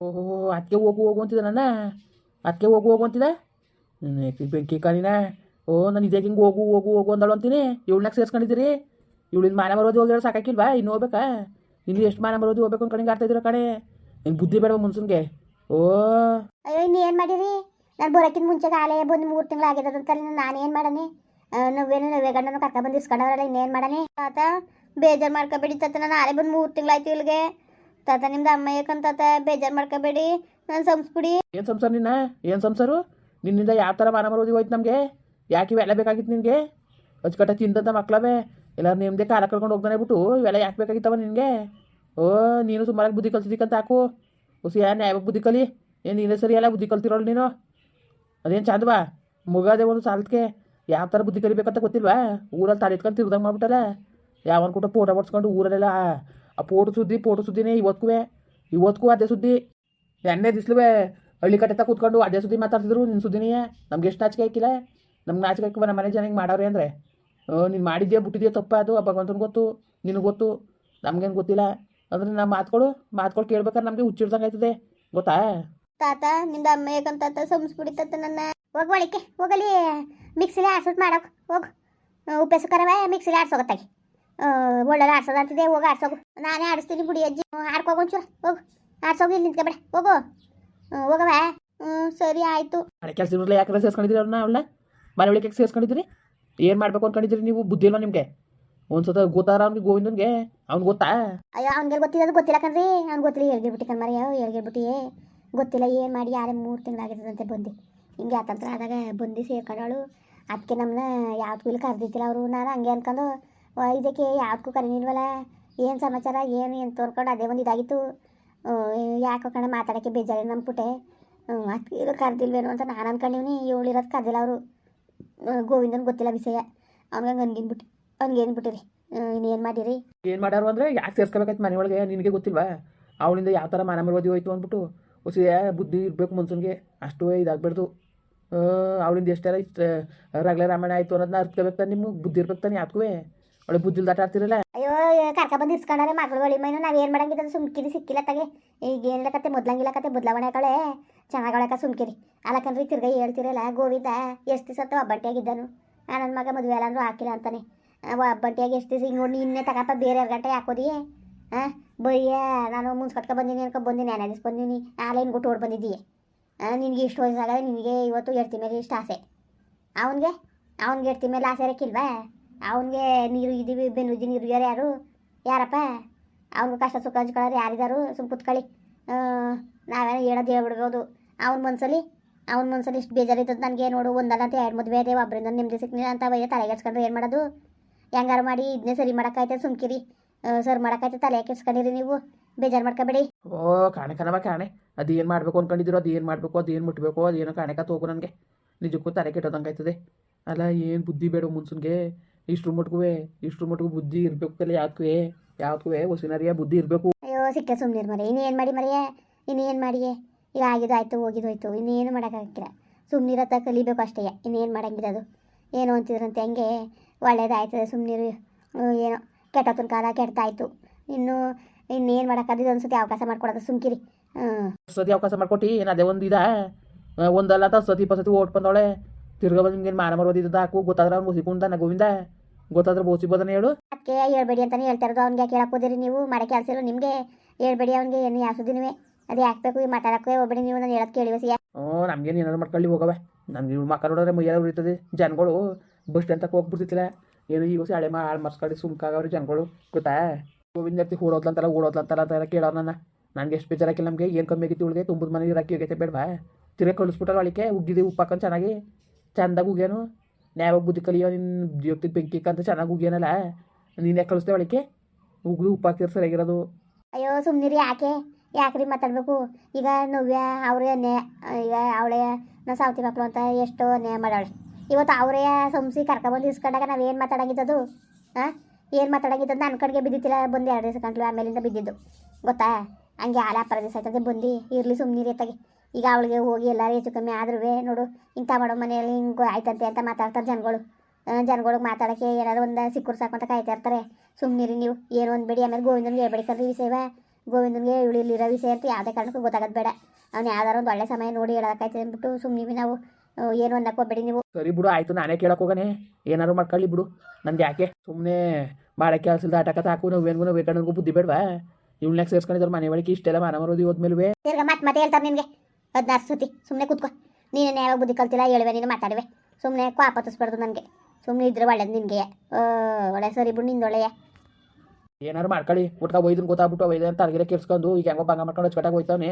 ಓಹೋ ಅದಕ್ಕೆ ಹೋಗು ಹೋಗು ಅಂತಿದ್ದ ನನ್ನ ಅದಕ್ಕೆ ಹೋಗು ಹೋಗು ಅಂತಿದ್ದ? ಬೆಂಕಿ ಕಾಲಿನ. ಓ ನಾನು ಇದೇ ಹಿಂಗೆ ಹೋಗು ಹೋಗು ಹೋಗು ಅಂದಳು ಅಂತೀನಿ. ಇವಳನ್ನ ಸೇರ್ಸ್ಕೊಂಡಿದ್ದೀರಿ? ಇವಳಿಂದ ಮಾನ ಬರೋದು ಹೋಗಿರೋ ಸಾಕಾಕಿಲ್ವಾ ಇನ್ನು ಹೋಗ್ಬೇಕಾ? ಇನ್ನು ಎಷ್ಟು ಮಾನ ಬರೋದು ಹೋಗ್ಬೇಕು ಅನ್ಕೊಂಡು ಆಡ್ತಾ ಇದ್ದೀರ ಕಣೆ? ನಿನ್ನ ಬುದ್ಧಿ ಬೇಡ ಮುನ್ಸನ್ಗೆ? ಓ ಅಯ್ಯೋ, ಇನ್ನು ಏನು ಮಾಡಿರಿ? ನಾನು ಬರೋಕ್ಕಿಂತ ಮುಂಚೆ ಕಾಲೇ ಬಂದು ಮೂರು ತಿಂಗಳು ಆಗಿರೋದಂತಲ್ಲ ನಾನು ಏನು ಮಾಡನೆ ನಾವೇನು ನವ್ವೆ ಗಂಡನ ಕರ್ಕೊಂಡ್ಬಂದು ಇಸ್ಕೊಂಡವ್ರಲ್ಲ ಇನ್ನೇನು ಮಾಡನೆ ಆತ ಬೇಜಾರು ಮಾಡ್ಕೊಬೇಡಿ ತತ್ತ ನಾನು ಆಲೇ ಬಂದು ಮೂರು ತಿಂಗಳಾಯ್ತು ಇಲ್ಲಿಗೆ. ತಾತ, ನಿಮ್ದು ಅಮ್ಮ ಯಾಕಂತ ಬೇಜಾರು ಮಾಡ್ಕೋಬೇಡಿ. ನಾನು ಸಂಸ್ಬಿಡಿ. ಏನು ಸಂಸಾರ ನಿನ್ನ? ಏನು ಸಂಸಾರು? ನಿನ್ನಿಂದ ಯಾವ ಥರ ಮಾನ ಮರೋದಿ ಹೋಯ್ತು ನಮಗೆ? ಯಾಕೆ ಇವೆಲ್ಲ ಬೇಕಾಗಿತ್ತು ನಿನಗೆ? ಅಚ್ಚುಕಟ್ಟ ತಿಂದಂಥ ಮಕ್ಕಳವೇ ಇಲ್ಲ ನಿಮ್ಮದೇ ಕಾಲ ಕಳ್ಕೊಂಡು ಹೋಗ್ತಾನೆ ಬಿಟ್ಟು, ಇವೆಲ್ಲ ಯಾಕೆ ಬೇಕಾಗಿತ್ತವ ನಿನಗೆ? ಓ, ನೀನು ಸುಮಾರಾಗಿ ಬುದ್ಧಿ ಕಲ್ತಿದ್ದಕ್ಕಂತ ಹಾಕು. ಹುಸಿ ನ್ಯಾಯ ಬುದ್ಧಿ ಕಲಿ. ಏನು ನೀನೇ ಸರಿ ಎಲ್ಲ ಬುದ್ಧಿ ಕಲ್ತಿರೋಳು ನೀನು? ಅದೇನು ಚಂದವಾ? ಮುಗಾದೆ ಒಂದು ಸಾಲಕ್ಕೆ ಯಾವ ಥರ ಬುದ್ಧಿ ಕಲಿಬೇಕಂತ ಗೊತ್ತಿಲ್ವಾ? ಊರಲ್ಲಿ ತಲೆ ಇಟ್ಕೊಂಡು ತಿರ್ದಂಗೆ ಮಾಡ್ಬಿಟ್ಟಲ್ಲ? ಯಾವನ್ ಕೂಟ ಫೋಟೋ ಬಡ್ಸ್ಕೊಂಡು ಊರಲ್ಲೆಲ್ಲ ಆ- ಪೋಟು ಸುದ್ದಿ, ಪೋಟು ಸುದ್ದಿನೇ ಇವತ್ತಿಗೂ ಇವತ್ತಿಗೂ ಅದೇ ಸುದ್ದಿ. ಎಣ್ಣೆ ದಿಸ್ಲುವೆ ಹಳ್ಳಿ ಕಟ್ಟೆ ಕೂತ್ಕೊಂಡು ಅದೇ ಸುದ್ದಿ ಮಾತಾಡ್ತಿದ್ರು ನಿನ್ನ ಸುದ್ದಿನೇ. ನಮ್ಗೆ ಎಷ್ಟು ನಾಚಿಕೆ ಹಾಕಿಲ್ಲ. ನಮ್ಗೆ ನಾಚಿಕೆ ಹಾಕಿ ನಮ್ಮ ಮನೆ ಜನಕ್ಕೆ ಹಿಂಗೆ ಮಾಡವ್ರೆ ಅಂದರೆ. ನೀನು ಮಾಡಿದ್ಯಾ, ಬಿಟ್ಟಿದ್ಯಾ ತಪ್ಪ ಅದು ಭಗವಂತನ ಗೊತ್ತು, ನಿನಗೆ ಗೊತ್ತು. ನಮ್ಗೇನು ಗೊತ್ತಿಲ್ಲ. ಅಂದ್ರೆ ನಮ್ಮ ಮಾತುಗಳು ಮಾತುಗಳು ಕೇಳ್ಬೇಕಾದ್ರೆ ನಮಗೆ ಹುಚ್ಚಿಡ್ದಂಗೆ ಆಯ್ತದೆ. ಗೊತ್ತಾ? ತಾತ, ನಿಂದ ಅಮ್ಮ ಯಾಕಂತ ತಾತ ಸಂಸ್ಬಿಡಿ ತಾತ ನನ್ನ. ಹೋಗಿ ಹೋಗಲಿ. ಮಿಕ್ಸಿಲಿ ಆಡ್ಸೋದು ಮಾಡೋಕೆ ಹೋಗು. ಉಪ್ಪೆಸು ಕರವ, ಮಿಕ್ಸಿಲಿ ಆಡ್ಸೋಗತ್ತಾಗಿ. ಒಳ್ಳೆ ಆಡ್ಸೋದು ಅಂತಿದೆ ಹೋಗಿ ಆಡ್ಸೋಗು. ನಾನೇ ಆಡಿಸ್ತೀನಿ ಬಿಡಿ ಅಜ್ಜಿ. ಆಡ್ಕೋಗು ಒಂಚೂರು ಹೋಗು. ಆಡ್ಸೋಗು ಇಲ್ಲಿ ನಿಂತ್ಕೊಬೇಡ ಹೋಗು. ಹೋಗವ ಹ್ಞೂ ಸರಿ ಆಯಿತು. ಕೆಲಸ ಇರಲಿಲ್ಲ ಯಾಕಂದ್ರೆ ಸೇರ್ಸ್ಕೊಂಡಿದ್ದೀರಿ ಅವ್ರನ್ನ ಅವಳ ಮನೆ ಒಳಗೆ ಸೇರ್ಸ್ಕೊಂಡಿದ್ದೀರಿ? ಏನು ಮಾಡಬೇಕು ಅನ್ಕೊಂಡಿದ್ದೀರಿ ನೀವು? ಬುದ್ಧಿ ಇಲ್ಲ ನಿಮಗೆ? ಒಂದ್ಸತ ಗೊತ್ತಾರ ಅವ್ನಿಗೆ ಗೋವಿಂದನ್ಗೆ? ಅವ್ನು ಗೊತ್ತಾ? ಅಯ್ಯೋ ಅವ್ನಿಗೆ ಗೊತ್ತಿರೋದು ಗೊತ್ತಿಲ್ಲ ಕಣ್ರಿ. ಅವ್ನು ಗೊತ್ತಿಲ್ಲ ಹೇಳ್ಗಿರ್ಬಿಟ್ಟು ಕಣ್ಮರಿ ಯಾವ ಹೇಳ್ಗಿರ್ಬಿಟ್ಟು ಗೊತ್ತಿಲ್ಲ ಏನು ಮಾಡಿ ಯಾರೇ ಮೂರು ತಿಂಗಳಾಗಿರ್ತದಂತೆ ಬಂದು. ಹಿಂಗೆ ಆತಂತ್ರ ಆದಾಗ ಬಂದು ಸೇರ್ಕೊಂಡಳು ಅದಕ್ಕೆ ನಮ್ಮನ್ನ ಯಾವ್ದು ಇಲ್ಲಿ ಕರೆದಿದ್ದಿಲ್ಲ ಅವರು ನಾನು ಹಂಗೆ ಅನ್ಕೊಂಡು ಇದಕ್ಕೆ ಯಾವ್ದಕ್ಕೂ ಕರೀನಿಲ್ವಲ್ಲ ಏನು ಸಮಾಚಾರ? ಏನು ಏನು ತೋರ್ಕೊಂಡು ಅದೇ ಒಂದು ಇದಾಗಿತ್ತು. ಯಾಕೋ ಕಣ ಮಾತಾಡೋಕ್ಕೆ ಬೇಜಾರು ಅಂದ್ಬಿಟ್ಟೆ ಅದಕ್ಕೆ ಕರೆದಿಲ್ವೇನೋ ಅಂತ ನಾನು ಅನ್ಕೊಂಡಿವ್ನಿ. ಇವಳಿರೋದು ಕರೆದಿಲ್ಲ ಅವರು. ಗೋವಿಂದನ ಗೊತ್ತಿಲ್ಲ ವಿಷಯ ಅವ್ನಿಗೆ ಹಂಗಿನ್ಬಿಟ್ಟು ಅವ್ನಿಗೆ ಏನ್ಬಿಟ್ಟಿರಿ ಇನ್ನೇನು ಮಾಡಿರಿ? ಏನು ಮಾಡ್ಯಾರು ಅಂದರೆ ಯಾಕೆ ಮನೆ ಒಳಗೆ? ನಿನಗೆ ಗೊತ್ತಿಲ್ವಾ? ಅವಳಿಂದ ಯಾವ ಥರ ಮಾನ ಮರವಾದಿ ಹೋಯ್ತು ಅಂದ್ಬಿಟ್ಟು ಹೊಸ ಬುದ್ಧಿ ಇರಬೇಕು ಮನ್ಸನ್ಗೆ. ಅಷ್ಟು ಇದಾಗಬಾರ್ದು ಅವಳಿಂದ ಎಷ್ಟಾರ ಇಷ್ಟ ರಗಳೆ ರಾಮಾಯಣ ಆಯಿತು ಅನ್ನೋದನ್ನ ಅರ್ತ್ಕೋಬೇಕು ತಾನೆ ನಿಮ್ಗೆ. ಬುದ್ಧಿ ಇರ್ಬೇಕು ತಾನೆ ಯಾತ್ಗೂ ಅವಳೆ ಬುದ್ಧಿ ದಾಟ ಆಡ್ತಿರಲ್ಲ ಅಯ್ಯೋ ಕರ್ಕ ಬಂದು ಇಸ್ಕೊಂಡಾರೆ ಮಗಳು ಬಳಿ ಮೈನು. ನಾವು ಏನು ಮಾಡಂಗಿದ್ರೆ ಸುಮ್ಕಿರಿ ಸಿಕ್ಕಿಲ್ಲ ತಗೆ. ಈಗ ಏನಿಲ್ಲ ಕತೆ ಮೊದ್ಲಂಗಿಲ್ಲ ಕತೆ ಬದಲಾವಣೆ ಕಳೆ ಚೆನ್ನಾಗಳಕ ಸುಮ್ಕಿರಿ. ಅಲ್ಲಕನ್ರಿ ತಿರ್ಗಾ ಹೇಳ್ತಿರಲ್ಲ, ಗೋವಿಂದ ಎಷ್ಟು ದಿವಸ ಒಬ್ಬಟ್ಟಿಯಾಗಿದ್ದನು ನನ್ನ ಮಗ ಮದುವೆ ಅಲ್ಲ ಅಂದ್ರು ಹಾಕಿಲ್ಲ ಅಂತಾನೆ. ಒಬ್ಬಟ್ಟಿಯಾಗಿ ಎಷ್ಟು ದಿವಸ ಹಿಂಗೆ ನೋಡಿ ಇನ್ನೇ ತಗಪ್ಪ ಬೇರೆ ಗಂಟೆ ಹಾಕೋದಿ ಹಾಂ ಬಯ್ಯ, ನಾನು ಮುನ್ಸ್ಕೊಟ್ಕೊ ಬಂದೀನಿ ಅನ್ಕೊ ಬಂದೀನಿ ನಾನು ದಿವಸ ಬಂದೀನಿ. ಆಲೇನು ಗುಟ್ಟು ಓಡ್ ಬಂದಿದ್ದೀಯ ನಿನಗೆ ಇಷ್ಟು ವಯಸ್ಸಾಗದೆ ನಿನಗೆ ಇವತ್ತು ಎಡ್ತಿ ಮೇಲೆ ಇಷ್ಟು ಆಸೆ. ಅವನಿಗೆ? ಅವನಿಗೆ ಎಡ್ತಿ ಮೇಲೆ ಆಸೆ ಇರಕ್ಕಿಲ್ವಾ ಅವನಿಗೆ ನೀರು ಇದೀವಿ ಬೆನ್ನುಜ್ಜಿ ನೀರು ಯಾರು ಯಾರು? ಯಾರಪ್ಪ? ಅವ್ನಿಗೆ ಕಷ್ಟ ಸುಖ ಹಂಚ್ಕೊಳ್ಳೋರು ಯಾರಿದಾರು ಸುಮ್ಮ ಕುತ್ಕೊಳ್ಳಿ. ನಾವೇನೋ ಹೇಳೋದು ಹೇಳ್ಬಿಡ್ಬೋದು. ಅವ್ನ ಮನ್ಸಲ್ಲಿ ಅವ್ನ ಮನ್ಸಲ್ಲಿ ಇಷ್ಟು ಬೇಜಾರಿತ್ತು ನನಗೆ ನೋಡು, ಒಂದಲ್ಲ ಅಂತ ಎರಡು ಮದುವೆ ಇದೆ ಒಬ್ಬರಿಂದ ನಿಮ್ಮದು ಸಿಕ್ಕಿಲ್ಲ ಅಂತ ಬಯ್ಯ ತಲೆಗೆಡ್ಸ್ಕೊಂಡ್ರೆ ಏನು ಮಾಡೋದು? ಹೆಂಗಾರು ಮಾಡಿ ಇದನ್ನೇ ಸರಿ ಮಾಡೋಕ್ಕಾಯ್ತದೆ ಸುಮ್ಕಿರಿ. ಸರಿ ಮಾಡೋಕ್ಕಾಯ್ತದೆ ತಲೆ ಕೆಡ್ಸ್ಕೊಂಡಿರಿ ನೀವು. ಬೇಜಾರು ಮಾಡ್ಕೋಬೇಡಿ. ಓ, ಕಾಣೆ ಕಣವ ಕಾಣೆ. ಅದು ಏನು ಮಾಡಬೇಕು ಅದು ಏನು ಮಾಡಬೇಕು, ಅದು ಏನು ಮುಟ್ಟಬೇಕು ಅದು ಏನೋ ಕಾಣೆ ಹೋಗು ನನಗೆ. ನಿಜಕ್ಕೂ ತಲೆ ಕೆಟ್ಟೋದಂಗೆ ಆಯ್ತದೆ ಅಲ್ಲ, ಏನು ಬುದ್ಧಿ ಬೇಡ ಮುನ್ಸನ್ಗೆ. ಇಷ್ಟ್ರ ಮಟ್ಗೂ ಇಷ್ಟ್ರ ಮಟ್ಗೂ ಬುದ್ಧಿ ಇರಬೇಕು ಕಲೆ ಯಾವ್ದಕ್ಕೂ ಯಾವ್ದಕ್ಕೂ ಹೊಸಿನಾರಿಯ ಬುದ್ಧಿ ಇರಬೇಕು. ಅಯ್ಯೋ ಸಿಕ್ಕ ಸುಮ್ಮನೆ ಮರೆ ಇನ್ನೇನು ಮಾಡಿ ಮರೆಯೇ ಇನ್ನೇನು ಮಾಡಿಯೇ? ಈಗ ಆಗಿದ್ದು ಆಯಿತು ಹೋಗಿದ್ದು ಹೋಯ್ತು. ಇನ್ನೇನು ಮಾಡೋಕ್ಕಾಗಿಲ್ಲ ಸುಮ್ಮನಿರತ್ತ ಕಲಿಬೇಕು ಅಷ್ಟೇ. ಇನ್ನೇನು ಮಾಡಂಗಿಲ್ಲ ಅದು. ಏನು ಅಂತಿದ್ರಂತೆ ಹಂಗೆ. ಒಳ್ಳೇದಾಯ್ತದೆ ಸುಮ್ಮನಿರು ಏನೋ. ಕೆಟ್ಟತನ ಕಾಲ ಕೆಡ್ತಾಯ್ತು. ಇನ್ನು ಇನ್ನೇನು ಮಾಡೋಕ್ಕಾದಿದ್ದು ಅನ್ಸುತ್ತೆ ಅವಕಾಶ ಮಾಡ್ಕೊಡೋದು. ಸುಮ್ಕಿರಿ. ಹ್ಞೂ ಸತಿ ಅವಕಾಶ ಮಾಡ್ಕೊಟ್ಟು ಏನು ಅದೇ ಒಂದು ಇದಾ? ಒಂದಲ್ಲ ತ ಸತಿ ಪಸತಿ ಓಟ್ ಬಂದವಳೆ. ತಿರ್ಗ ಬಂದು ನಿಮ್ಗೆ ಮಾನ ಮರೋದಿದ್ದ ಹಾಕು. ಗೊತ್ತಾದ್ರೆ ಅವ್ನು ಬೋಸಿಕೊಂಡ ಗೋವಿಂದ ಗೊತ್ತಾದ್ರೆ ಬೋಸಿ ಬದನೆ ಹೇಳು. ಅದಕ್ಕೆ ಹೇಳ್ಬೇಡಿ ಅಂತಾನೆ ಹೇಳ್ತಾ ಇರೋದು. ಅವ್ನಿಗೆ ಕೇಳಕ್ ಹೋದಿರಿ ನೀವು? ಮಾಡೋ ಕೆಲಸ ಇಲ್ಲ ನಿಮಗೆ ಹೇಳ್ಬೇಡಿ. ಅವ್ನಿಗೆ ಏನು ಯಾವ ನೀವೇ ಅದು ಯಾಕಬೇಕು ಈ ಮಾತಾಡಕ್ಕೆ ಹೋಗ್ಬೇಡಿ ನೀವು. ನಾನು ಹೇಳೋದು ಕೇಳಿ ಸಿಯಾ ಹ್ಞೂ ನಮ್ಗೇನು ಏನಾದ್ರು ಮಾಡ್ಕೊಳ್ಳಿ ಹೋಗವೆ ನಮ್ಗೆ ಇವ್ರು ಮಕ್ಕ ನೋಡಿದ್ರೆ ಮೈಯೆಲ್ಲ ಉರಿತದೆ. ಜನಗಳು ಬಸ್ ಸ್ಟ್ಯಾಂಡ್ ತಕ್ಕ ಹೋಗ್ಬಿಡ್ತಿತ್ತಿಲ್ಲ ಏನು ಈಗ ಹೊಸ ಹಳೆ ಮಾ ಹಾಳು ಮರ್ಸ್ಕೊಂಡು ಸುಮ್ಕಾಗವ್ರಿ ಜನಗಳು. ಗೊತ್ತಾ? ಗೋವಿಂದ ಎತ್ತಿ ಓಡೋದ್ಲಂತಲ್ಲ ಓಡೋದ್ಲಂತಲ್ಲ ಅಂತ ಕೇಳೋ ನನ್ನ. ನನಗೆ ಎಷ್ಟು ಬೇಜಾರಾಕಿಲ್ಲ ನಮಗೆ. ಏನು ಕಮ್ಮಿ ಆಗಿತ್ತು ಉಳಿದೆ ತುಂಬದ ಮನೆಗೆ ಇರಾಕಿ ಹೋಗೈತೆ ಬೇಡವಾ? ತಿರ್ಗಿ ಕಳಿಸ್ಬಿಟ್ಟಾರ ಅಳಿಕೆ. ಉಗ್ಗಿದೆ ಉಪ್ಪು ಹಾಕೊಂಡು ಚೆನ್ನಾಗಿ. ಚಂದಾಗಿ ಉಗ್ಯಾನು ನ್ಯಾವಾಗ ಬುದ್ಧಿ ಕಲಿಯೋ ನಿನ್ನ ಜೀವಕ್ಕೆ ಬೆಂಕಿ ಅಂತ ಚೆನ್ನಾಗಿ ಉಗ್ಯಾನಲ್ಲ ನೀನು ಯಾಕೆ ಕಳಿಸ್ತೇವೆ ಅವಳಿಗೆ ಉಗ್ದು ಉಪ್ಪು ಹಾಕಿದ್ರೆ ಸರಿಯಾಗಿರೋದು ಅಯ್ಯೋ ಸುಮ್ಮನಿರಿ ಯಾಕೆ ಯಾಕ್ರಿ ಮಾತಾಡಬೇಕು ಈಗ ನವ್ಯ ಅವರೇ ನೇ ಈಗ ಅವಳೇ ನಾವು ಸಾವತಿ ಮಕ್ಕಳು ಅಂತ ಎಷ್ಟೋ ನೇ ಮಾಡಾಳೆ ಇವತ್ತು ಅವರೇ ಸಂಸಿ ಕರ್ಕೊಬಂದು ಇಸ್ಕೊಂಡಾಗ ನಾವು ಏನು ಮಾತಾಡಂಗಿದ್ದದು ಹಾಂ ಏನು ಮಾತಾಡಂಗಿದ್ದದು ನನ್ನ ಕಡೆಗೆ ಬಿದ್ದಿತ್ತಿಲ್ಲ ಬಂದು ಎರಡು ದಿವಸ ಕಂಟ್ಲು ಆಮೇಲಿಂದ ಬಿದ್ದಿದ್ದು ಗೊತ್ತಾ ಹಂಗೆ ಆಲ ಅಪ್ಪರ ದಿವಸ ಆಯ್ತದೆ ಬಂದು ಇರಲಿ ಸುಮ್ಮನಿರಿ ಎತ್ತಾಗಿ ಈಗ ಅವಳಿಗೆ ಹೋಗಿ ಎಲ್ಲರೂ ಹೆಚ್ಚು ಕಮ್ಮಿ ಆದ್ರೂ ನೋಡು ಇಂಥ ಮಾಡೋ ಮನೆಯಲ್ಲಿ ಹಿಂಗೆ ಆಯ್ತಂತೆ ಅಂತ ಮಾತಾಡ್ತಾರೆ ಜನಗಳು. ಜನಗಳಿಗೆ ಮಾತಾಡೋಕ್ಕೆ ಏನಾದ್ರು ಒಂದು ಸಿಕ್ಕರು ಸಾಕು ಅಂತ ಕಾಯ್ತಾ ಇರ್ತಾರೆ. ಸುಮ್ಮನಿರಿ ನೀವು ಏನು ಅಂದ್ಬೇಡಿ ಆಮೇಲೆ ಗೋವಿಂದನಿಗೆ ಹೇಳ್ಬೇಡಿ ಕರ್ರಿ ವಿಷಯವ. ಗೋವಿಂದನಿಗೆ ಇವಳಿಲ್ಲಿರೋ ವಿಷಯ ಅಂತ ಯಾವುದೇ ಕಾರಣಕ್ಕೂ ಗೊತ್ತಾಗೋದು ಬೇಡ. ಅವ್ನು ಯಾವ್ದಾರು ಒಂದು ಒಳ್ಳೆ ಸಮಯ ನೋಡಿ ಹೇಳೋಕ್ಕಾಯ್ತದೆ ಅಂದ್ಬಿಟ್ಟು ಸುಮ್ಮನೆ ನಾವು. ಏನು ಅನ್ನಕ್ಕೆ ಹೋಗ್ಬೇಡಿ ನೀವು. ಸರಿ ಬಿಡು ಆಯಿತು ನಾನೇ ಕೇಳಕ್ಕೆ ಹೋಗನೆ. ಏನಾರು ಮಾಡ್ಕೊಳ್ಳಿ ಬಿಡು. ನಂದು ಯಾಕೆ? ಸುಮ್ಮನೆ ಮಾಡೋಕ್ಕೆ ಕೆಲಸದ ಆಟಕ ಹಾಕು ನಾವು ಏನು ನಾವು ಬುದ್ಧಿ ಬೇಡವಾ? ಇವಳನ್ಯಾಗ ಸೇರ್ಸ್ಕೊಂಡಿದ್ರು ಮನೆ ಒಳಗೆ ಇಷ್ಟೆಲ್ಲ ಮನ ಮರೋದು ಹೋದ್ಮೇಲೆ ತಿರ್ಗ ಮತ್ತೆ ಮತ್ತೆ ಹೇಳ್ತಾರೆ ನಿನಗೆ ಹದಿನಾರು ಸತಿ ಸುಮ್ಮನೆ ಕೂತ್ಕೋ. ನೀನು ಯಾವಾಗ ಬುದ್ಧಿ ಕಲ್ತಿಲ್ಲ ಹೇಳುವೆ ನೀನು ಮಾತಾಡುವೆ. ಸುಮ್ಮನೆ ಕ್ವಾಪತ್ತಿಸ್ಬಾರ್ದು ನನಗೆ. ಸುಮ್ಮನೆ ಇದ್ರೆ ಒಳ್ಳೇದು ನಿನಗೆ ಒಳ್ಳೆ ಸರಿ ಬಿಡು ನಿಂದು ಒಳ್ಳೆಯ ಏನಾರು ಮಾಡ್ಕೊಳ್ಳಿ ಒಟ್ಕ ಒಯ್ದನ್ ಗೊತ್ತಾಗ್ಬಿಟ್ಟು ಒಯ್ದ ಅಂತ ಅರ್ಗಿರ ಕೆರ್ಸ್ಕೊಂಡು ಈಗ ಹೆಂಗೋ ಬಂಗ ಮಾಡ್ಕೊಂಡು ಹಚ್ಕಟ್ಟಾಗ ಹೋಯ್ತಾನೆ.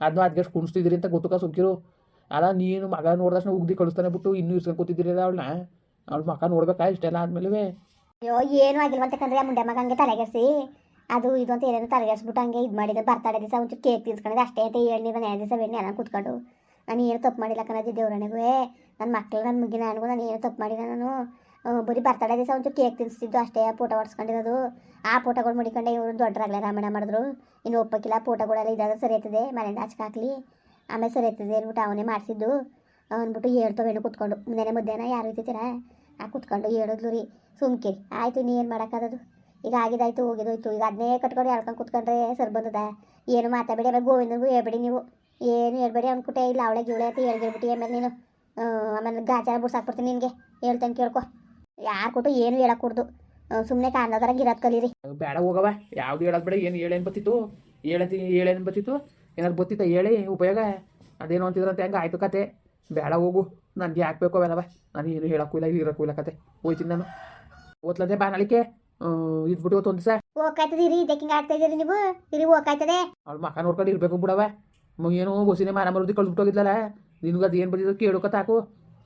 ಅದನ್ನ ಅದಕ್ಕೆ ಕುಣಿಸ್ತಿದ್ದೀರಿ ಅಂತ ಗೊತ್ತುಕ ಸುಮ್ಕಿರು. ಅಲ್ಲ ನೀನು ಮಗ ನೋಡಿದಷ್ಟು ಉಗ್ದಿ ಕಳಿಸ್ತಾನೆ ಬಿಟ್ಟು ಇನ್ನೂ ಇಸ್ಕೊಂಡು ಕೂತಿದ್ದೀರಲ್ಲ ಅವಳನ್ನ ಅವಳ ಮಗ ನೋಡ್ಬೇಕಾ? ಇಷ್ಟೆಲ್ಲ ಆದ್ಮೇಲೆ ಅಯ್ಯೋ ಏನೂ ಅಂತ ಕಂದ್ರೆ ಮುಂಡೆ ಮಗ ಹಂಗೆ ತಲೆಗೆಡ್ಸಿ. ಅದು ಇದು ಅಂತ ಏನೇನು ತಲೆಗೆಡ್ಸ್ಬಿಟ್ಟು ಹಂಗೆ ಇದು ಮಾಡಿದೆ ಬರ್ತಾಡೆ ದಿವಸ ಒಂಚೂರು ಕೇಕ್ ತಿನ್ಸ್ಕೊಂಡಿದ್ದೆ. ಅಷ್ಟೇ ಅಂತ ಹೇಳಿ ನಾನು ಎರಡು ದಿವಸ ಬೆಣ್ಣೆ ಎಲ್ಲ ಕುತ್ಕೊಂಡು. ನಾನು ಏನು ತಪ್ಪು ಮಾಡಿಲ್ಲ ದೇವ್ರಣೆಗೂ ನನ್ನ ಮಕ್ಕಳು ನನ್ನ ಮುಗಿನ ನನಗೂ ನಾನು ಏನು ತಪ್ಪು ಮಾಡಿದೆ ನಾನು. ಬರೀ ಬರ್ತಾಡೆ ದಿವಸ ಒಂಚೂರು ಕೇಕ್ ತಿನ್ಸ್ತಿದ್ದು ಅಷ್ಟೇ ಫೋಟೋ ಹೊಡ್ಸ್ಕೊಂಡಿರೋದು. ಆ ಫೋಟೋಗಳು ಮುಡಿಕೊಂಡೆ ಇವರು ದೊಡ್ಡರಾಗಲೇ ರಾಮಣ್ಣ ಮಾಡಿದ್ರು. ಇನ್ನು ಒಪ್ಪಕ್ಕಿಲ್ಲ, ಫೋಟೋಗಳೆಲ್ಲ ಇದಾದ್ರೆ ಸರಿ ಆಯ್ತದೆ, ಮನೆಯಿಂದ ಆಚೆ ಹಾಕ್ಲಿ. ಆಮೇಲೆ ಸರಿ ಆಯ್ತದೆ ಅಂದ್ಬಿಟ್ಟು ಅವನೇ ಮಾಡಿಸಿದ್ದು. ಅಂದ್ಬಿಟ್ಟು ಹೇಳ್ತವೇನು ಕೂತ್ಕೊಂಡು. ಮುಂದೆ ಮಧ್ಯಾಹ್ನ ಯಾರು ಇರ್ತೀರಾ ಆ ಕೂತ್ಕೊಂಡು ಹೇಳಿದ್ಲು ರೀ ಸುಮ್ಕಿರಿ. ಆಯಿತು ನೀನು ಏನು ಮಾಡೋಕ್ಕಾಗದು ಈಗ ಆಗಿದಾಯ್ತು, ಹೋಗಿದೋಯ್ತು. ಈಗ ಅದನ್ನೇ ಕಟ್ಕೊಂಡು ಎಳ್ಕೊಂಡು ಕುತ್ಕೊಂಡ್ರೆ ಸರ್ ಬಂದದ? ಏನು ಮಾತಾಡಬೇಡಿ ಆಮೇಲೆ ಗೋವಿಂದನಿಗೂ ಹೇಳ್ಬೇಡಿ ನೀವು. ಏನು ಹೇಳ್ಬೇಡಿ ಅಂದ್ಬಿಟ್ಟೆ ಇಲ್ಲ, ಅವಳೆ ಗಿವಳೆ ಅಂತ ಹೇಳ್ಬಿಟ್ಟು ಆಮೇಲೆ ನೀನು. ಆಮೇಲೆ ಗಾಚಾರ ಬಿಡ್ಸಾಕ್ಬಿಡ್ತೀನಿ ನಿನಗೆ. ಹೇಳ್ತೇನೆ ಕೇಳ್ಕೊ. ಯಾರು ಕೊಟ್ಟು ಏನು ಹೇಳಕ್ಕೂಡ್ದು ಸುಮ್ಮನೆ ಕಾಣೋದ್ರಾಗ ಗಿರತ್ ಕಲೀರಿ. ಬೇಡ ಹೋಗವ ಯಾವ್ದು ಹೇಳೋದು ಬೇಡ. ಏನು ಹೇಳೇನು ಬತ್ತಿತ್ತು? ಹೇಳತಿ ಹೇಳೇನು ಬತ್ತಿತ್ತು? ಏನಾದ್ರು ಬತ್ತಿತ್ತ ಹೇಳಿ, ಉಪಯೋಗ? ಅದೇನು ಅಂತಿದ್ರಂತೆ, ಹೆಂಗೆ ಆಯ್ತು ಕತೆ. ಬೇಡ ಹೋಗು. ನನಗೆ ಯಾಕೆ ಬೇಕು ಅವೆಲ್ಲವ ನಾನು ಏನು ಹೇಳಕ್ಕೂ ಇಲ್ಲ ಇರಕ್ಕೂ ಇಲ್ಲ ಕತೆ. ಹೋಯ್ತೀನಿ ನಾನು. ಓದ್ಲದೆ ಬಾನಳಿಕೆ? ಇದ್ಬಿಟ್ಟು ಇವತ್ತು ಒಂದು ದಿವಸ. ರೀ ಇದಕ್ಕೆ ಆಡ್ತಾ ಇದೀರಿ ನೀವು. ಇರಿ ಹೋಗಾಯ್ತದೆ ಅವ್ಳ ಮಕ್ಕ ನೋಡ್ಕೊಂಡು ಇರ್ಬೇಕು ಬಿಡವ ಏನು ಬಸ್ಸಿನ ಮಾನ ಮರುದಿ ಕಳ್ದ್ಬಿಟ್ಟು ಹೋಗಿದ್ಲಲ್ಲ ನಿನಗೆ ಅದು ಏನು ಬಂದಿದ್ದು ಕೇಳೋಕ ತಾಕು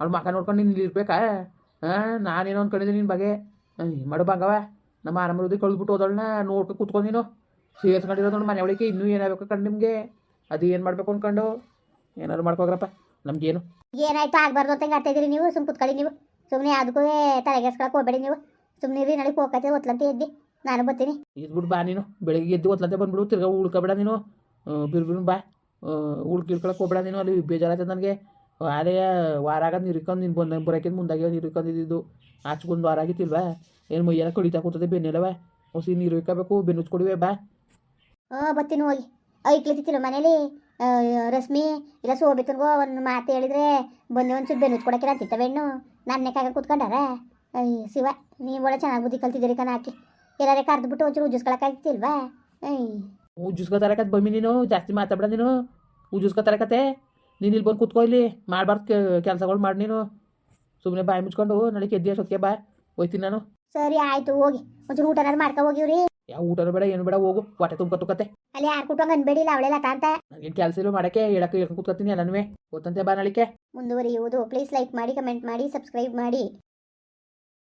ಅವ್ಳ ಮಕ್ಕ ನೋಡ್ಕೊಂಡು ನೀನು ಇಲ್ಲಿ ಇರ್ಬೇಕಾ? ಹಾಂ ನಾನೇನೋ ಅನ್ಕೊಂಡಿದ್ದೀನಿ ನಿನ್ನ ಬಗ್ಗೆ. ಮಾಡು ಬಂಗವ ನಮ್ಮ ಮರುದಿ ಕಳ್ದ್ಬಿಟ್ಟು ಹೋದಳನ್ನ ನೋಡ್ಕೊಂಡು ಕೂತ್ಕೊಂಡು ನೀನು. ಸೇರ್ಸ್ಕೊಂಡಿರೋದು ನೋಡಿ ಮನೆ ಒಳಗೆ ಇನ್ನೂ ಏನಾಗಬೇಕು ಕಂಡು ನಿಮಗೆ? ಅದು ಏನು ಮಾಡಬೇಕು ಅನ್ಕೊಂಡು? ಏನಾದ್ರು ಮಾಡ್ಕೋಗ್ರಪ್ಪ ನಮ್ಗೇನು. ಏನಾಯ್ತು ಆಗ್ಬಾರ್ದು ಅಂತ ಆಡ್ತಾ ಇದ್ದೀರಿ ನೀವು. ಸುಮ್ಮನೆ ಕುತ್ಕೊಳ್ಳಿ ನೀವು. ಸುಮ್ಮನೆ ಅದಕ್ಕೂ ತಲೆಗೆಸ್ಕೊಳಕ್ಕೆ ಹೋಗ್ಬೇಡಿ ನೀವು. ಸುಮ್ಮನೆ ನಾಳೆ ಹೋಗತ್ತೆ ಒತ್ಲಂತೆ ಎದ್ದಿ ನಾನು ಬರ್ತೀನಿ. ಇದ್ಬಿಟ್ಟು ಬಾ ನೀನು. ಬೆಳಿಗ್ಗೆ ಎದ್ದು ಒತ್ಲಂತೆ ಬಂದ್ಬಿಡು ತಿರ್ಗಾ ಉಳ್ಕೊಬೇಡ ನೀನು. ಬಿರ್ಬಿರು ಬಿರು ಬಾ. ಉಳ್ಕಿ ಇಳ್ಕೊಳಕ್ಕೆ ಹೋಗ್ಬೇಡ ನೀನು ಅಲ್ಲಿ ಬೇಜಾರಾಯ್ತದೆ ನನಗೆ. ಅದೇ ವಾರ ಆಗ ನೀರು ಇಕ್ಕೊಂಡು ನೀನು ಬಂದಂಗೆ ಬರೋಕೆ ಮುಂದಾಗಿ ನೀರು ಇಕ್ಕೊಂಡಿದ್ದು. ಆಚೆಗೊಂದು ವಾರ ಆಗಿತ್ತಿಲ್ವಾ? ಏನು ಮೈಯೆಲ್ಲ ಕಡಿತಾ ಕೂತದೆ ಬೆನ್ನೆಲ್ಲವ ಹೊಸಿ ನೀರು ಇಕ್ಕಬೇಕು ಬೆನ್ನು ಕೊಡಿವೆ ಬಾ. ಹಾಂ ಬರ್ತೀನಿ ಹೋಗಿ. ಐಕ್ಲತಿತ್ತಿಲ್ಲ ಮನೇಲಿ? ರಶ್ಮಿ ಇಲ್ಲ ಸೋಬಿತನ್ಗೋ ಒಂದು ಮಾತು ಹೇಳಿದ್ರೆ ಬಂದು ಒಂಚೂರು ಬೆನ್ನು ಕೊಡಕ್ಕಿಲ್ಲ ಅಂತಿತ್ತವೆ ಹೆಣ್ಣು ನನ್ನೆಕಾಗ ಕೂತ್ಕೊಂಡಾರ? ಅಯ್ಯ ಶಿವ ನೀವು ಒಳ್ಳೆ ಚೆನ್ನಾಗಿ ಬುದ್ಧಿ ಕಲ್ತಿದ್ದೀರಿ ಕಣ ಎಲ್ಲರೇ ಎಲ್ಲಾರೇ ಕರೆದ್ಬಿಟ್ಟು ಒಂಚೂರು ಉಜ್ಜಿಸ್ಕೊಳಕ್ಕಾಗಿತ್ತಿಲ್ವಾ ಅಯ್ಯ ಉಜ್ಜಿಸ್ಕೊತಾರಕತ್ ಬಮ್ಮಿ ನೀನು ಜಾಸ್ತಿ ಮಾತಾಡ್ಬೇಡ ನೀನು. ಉಜ್ಜಿಸ್ಕೊತಾರಕತೆ ನೀನು ಇಲ್ಲಿ ಬಂದು ಕೂತ್ಕೊ ಇಲ್ಲಿ ಮಾಡಬಾರ್ದು ಕೆಲಸಗಳು ಮಾಡಿ ನೀನು. ಸುಮ್ಮನೆ ಬಾಯಿ ಮುಚ್ಕೊಂಡು ನಳಿಕೆ ಎದ್ದಿ ಸೊಕ್ಕೆ ಬಾ ಹೋಯ್ತೀನಿ ನಾನು. ಸರಿ ಆಯಿತು ಹೋಗಿ. ಒಂಚೂರು ಊಟನಾರು ಮಾಡ್ಕೊ ಹೋಗಿವ್ರಿ. ಯಾವ ಊಟನೂ ಬೇಡ ಏನು ಬೇಡ ಹೋಗು. ಹೊಟ್ಟೆ ತುಂಬ ಕತ್ತುಕತ್ತೆ ಅಲ್ಲಿ ಯಾರು ಕೂತ್ಕೊಂಡು ಅನ್ಬೇಡಿಲ್ಲ ಅವಳೆಲ್ಲ ತಾಂತ ನನಗೇನು ಕೆಲಸ ಇಲ್ಲ ಮಾಡಕ್ಕೆ ಹೇಳಕ್ಕೆ ಹೇಳ್ಕೊಂಡು ಕೂತ್ಕೊತೀನಿ ಎಲ್ಲನೂ ಗೊತ್ತಂತೆ ಬಾ ನಳಿಕೆ. ಮುಂದುವರಿಯುವುದು. ಪ್ಲೀಸ್ ಲೈಕ್ ಮಾಡಿ ಕಮೆಂಟ್ ಮಾಡಿ ಸಬ್ಸ್ಕ್ರೈಬ್ ಮಾಡಿ.